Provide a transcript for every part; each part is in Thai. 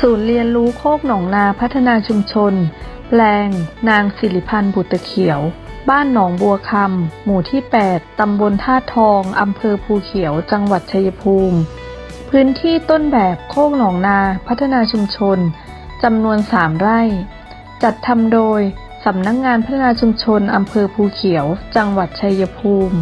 ศูนย์เรียนรู้โคกหนองนาพัฒนาชุมชน แปลง นางสิริพันธ์บุตรเขียว บ้านหนองบัวคำหมู่ที่ 8 ตำบลท่าทอง อำเภอภูเขียว จังหวัดชัยภูมิ พื้นที่ต้นแบบโคกหนองนาพัฒนาชุมชน จำนวน 3 ไร่ จัดทำโดยสำนักงงานพัฒนาชุมชนอำเภอภูเขียว จังหวัดชัยภูมิ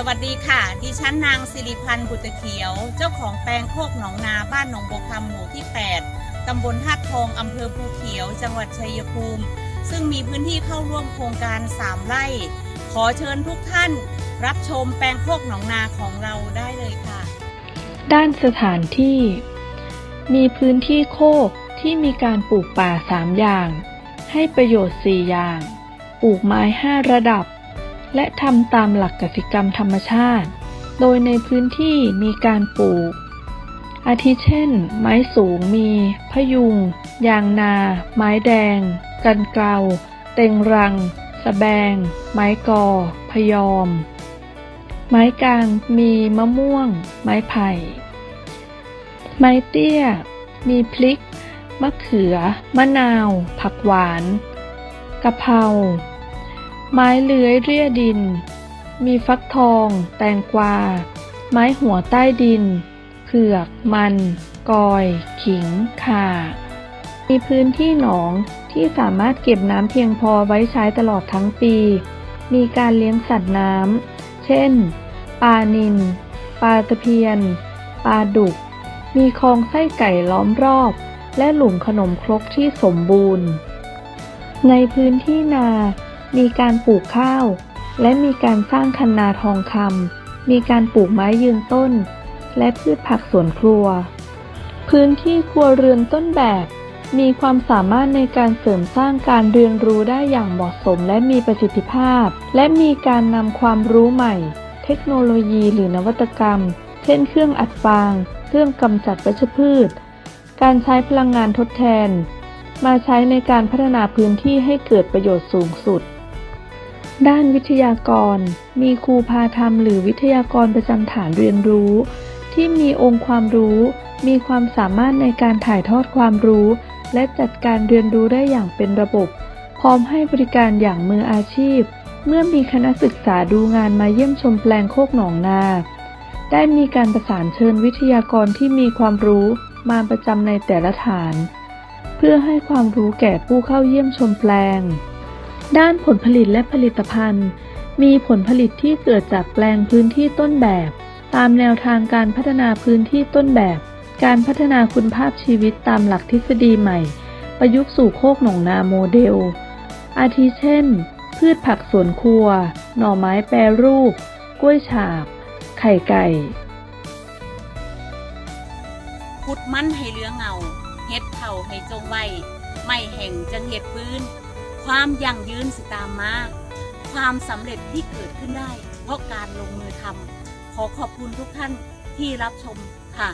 สวัสดีค่ะ ดิฉันนางสิริพันธ์บุตรเขียว เจ้าของแปลงโคกหนองนาบ้านหนองบัวคำหมู่ที่ 8 ตำบลท่าตุทองอำเภอภูเขียว จังหวัดชัยภูมิ ซึ่งมีพื้นที่เข้าร่วมโครงการ 3 ไร่ ขอเชิญทุกท่าน รับชมแปลงโคกหนองนาของเราได้เลยค่ะ ด้านสถานที่ มีพื้นที่โคกที่มีการปลูกป่า 3 อย่าง ให้ประโยชน์ 4 อย่าง ปลูกไม้ 5 ระดับ และทำตามหลักกสิกรรมธรรมชาติ โดยในพื้นที่มีการปลูก อาทิเช่น ไม้สูงมีพะยุง ยางนา ไม้แดง กันเกลาเต็งรังสะแบง ไม้กอ พยอม ไม้กลางมีมะม่วง ไม้ไผ่ ไม้เตี้ย มีพริก มะเขือ มะนาว ผักหวานกะเพรา ไม้เลื้อยเรียดิน มีฟักทอง แตงกวา ไม้หัวใต้ดิน เผือก มัน กอย ขิง ข่า มีพื้นที่หนองที่สามารถเก็บน้ำเพียงพอไว้ใช้ตลอดทั้งปี มีการเลี้ยงสัตว์น้ำ เช่น ปลานิล ปลาตะเพียน ปลาดุก มีคลองไส้ไก่ล้อมรอบ และหลุมขนมครกที่สมบูรณ์ ในพื้นที่นา มีการปลูกข้าว และมีการสร้างคันนาทองคำ มีการปลูกไม้ยืนต้น และพืชผักสวนครัว พื้นที่ครัวเรือนต้นแบบ มีความสามารถในการเสริมสร้างการเรียนรู้ได้อย่างเหมาะสมและมีประสิทธิภาพ และมีการนำความรู้ใหม่ เทคโนโลยีหรือนวัตกรรม เช่น เครื่องอัดฟาง เครื่องกำจัดวัชพืช การใช้พลังงานทดแทนมาใช้ในการพัฒนาพื้นที่ให้เกิดประโยชน์สูงสุด ด้านวิทยากร มีครูพาธรรมหรือวิทยากรประจำฐานเรียนรู้ ที่มีองค์ความรู้ มีความสามารถในการถ่ายทอดความรู้ และจัดการเรียนรู้ได้อย่างเป็นระบบ พร้อมให้บริการอย่างมืออาชีพ เมื่อมีคณะศึกษาดูงานมาเยี่ยมชมแปลงโคกหนองนา ได้มีการประสานเชิญวิทยากรที่มีความรู้มาประจำในแต่ละฐาน เพื่อให้ความรู้แก่ผู้เข้าเยี่ยมชมแปลง ด้านผลผลิตและผลิตภัณฑ์ มีผลผลิตที่เกิดจากแปลงพื้นที่ต้นแบบ ตามแนวทางการพัฒนาพื้นที่ต้นแบบ การพัฒนาคุณภาพชีวิตตามหลักทฤษฎีใหม่ ประยุกต์สู่โคกหนองนาโมเดล อาทิเช่น พืชผักสวนครัว หน่อไม้แปรรูป กล้วยฉาบ ไข่ไก่ขุดมันให้เลือเงา เฮ็ดเผาให้จงไว้ ไม่แห่งจังเห็ดฟื้น ความยั่งยืนสิตามมา ความสำเร็จที่เกิดขึ้นได้ เพราะการลงมือทำขอขอบคุณทุกท่านที่รับชมค่ะ